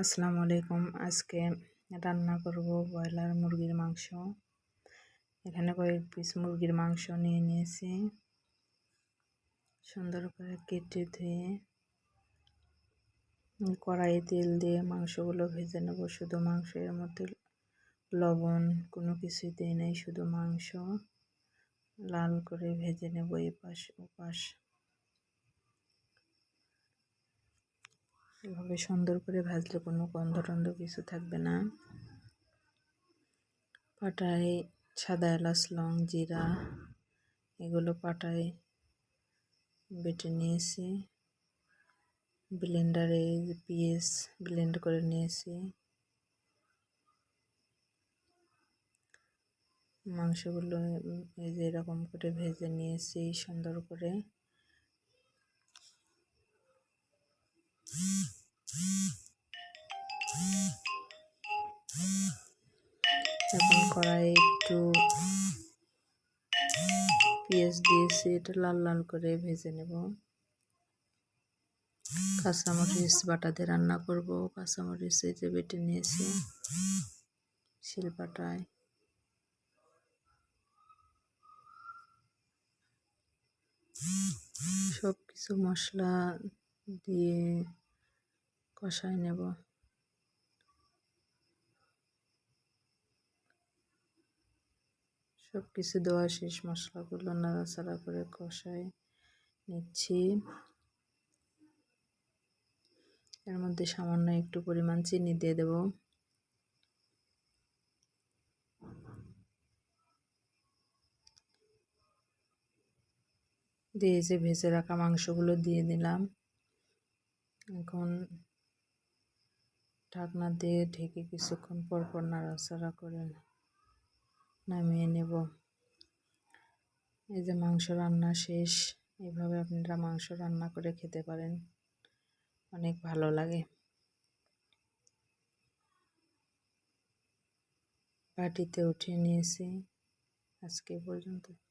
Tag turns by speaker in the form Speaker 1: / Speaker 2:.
Speaker 1: আসসালামু আলাইকুম। আজকে রান্না করব ব্রয়লার মুরগির মাংস। এখানে কয়েক পিস মুরগির মাংস নিয়ে নিয়েছি। সুন্দর করে কেটে ধুয়ে কড়াইয়ে তেল দিয়ে মাংসগুলো ভেজে নেব। শুধু মাংসের মধ্যে লবণ কোনো কিছুই দেয় নাই, শুধু মাংস। লাল করে ভেজে নেব এপাশ ওপাশ। এভাবে সুন্দর করে ভাজলে কোনো গন্ধ টন্ধ কিছু থাকবে না। পাটায় সাদা এলাচ, লং, জিরা এগুলো পাটায় বেটে নিয়েছি। ব্লেন্ডারে পিএস ব্লেন্ড করে নিয়েছি। মাংসগুলো এই যে এরকম করে ভেজে নিয়েছি সুন্দর করে। এখন কড়াই একটু পেঁয়াজ দিয়েছি এটা লাল লাল করে ভেজে নেব। কাঁচামরিচ, বাটা দিয়ে রান্না করব। কাঁচামরিচ এই যে বেটে নিয়েছি শিলপাটায়। সব কিছু মশলা দিয়ে কষায় নেব। সব কিছু দেওয়া শেষ, মশলাগুলো নাড়াচাড়া করে কষায় নিচ্ছি। এর মধ্যে সামান্য একটু পরিমাণ চিনি দিয়ে দেব। দিয়ে যে ভেজে রাখা মাংসগুলো দিয়ে দিলাম। এখন ঢাকনা দিয়ে ঢেকে কিছুক্ষণ পর পর নাড়াচাড়া করে নামিয়ে নেব। এই যে মাংস রান্না শেষ, এভাবে আপনারা মাংস রান্না করে খেতে পারেন। অনেক ভালো লাগে। বাটিতে উঠিয়ে নিয়েছি। আজকে পর্যন্ত।